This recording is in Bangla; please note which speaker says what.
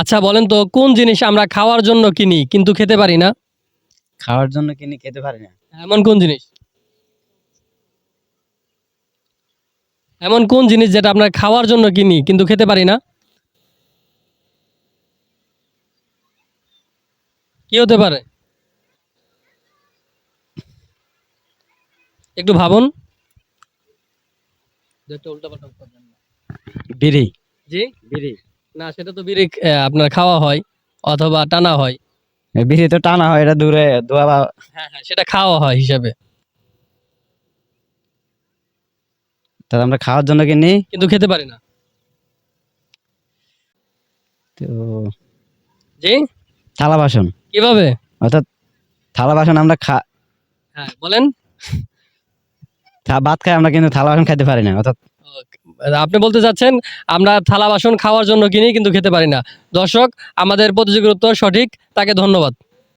Speaker 1: আচ্ছা বলেন তো কোন জিনিস আমরা খাওয়ার জন্য কিনি কিন্তু খেতে পারি না?
Speaker 2: খাওয়ার জন্য কিনে খেতে পারি না।
Speaker 1: এমন কোন জিনিস? এমন কোন জিনিস যেটা আমরা খাওয়ার জন্য কিনি কিন্তু খেতে পারি না? কি হতে পারে? একটু ভাবুন।
Speaker 2: বিড়ি।
Speaker 1: জি?
Speaker 2: বিড়ি।
Speaker 1: না সেটা তো বিড়ি আপনার খাওয়া হয় অথবা টানা হয়।
Speaker 2: বিড়ি তো টানা হয় এটা দূরে ধোয়া
Speaker 1: হ্যাঁ হ্যাঁ সেটা খাওয়া হয় হিসাবে।
Speaker 2: তাহলে আমরা খাওয়ার জন্য কিনি
Speaker 1: কিন্তু খেতে পারি না।
Speaker 2: তো
Speaker 1: জি?
Speaker 2: থালা বাসন।
Speaker 1: কীভাবে?
Speaker 2: অর্থাৎ থালা বাসন আমরা খা
Speaker 1: হ্যাঁ বলেন।
Speaker 2: ভাত খাই আমরা কিন্তু থালা বাসন খাইতে পারি না অর্থাৎ
Speaker 1: আপনি বলতে চাচ্ছেন, আমরা থালা বাসন খাওয়ার জন্য কিনি কিন্তু খেতে পারি না। দর্শক, আমাদের প্রতিযোগীর উত্তর সঠিক, তাকে ধন্যবাদ।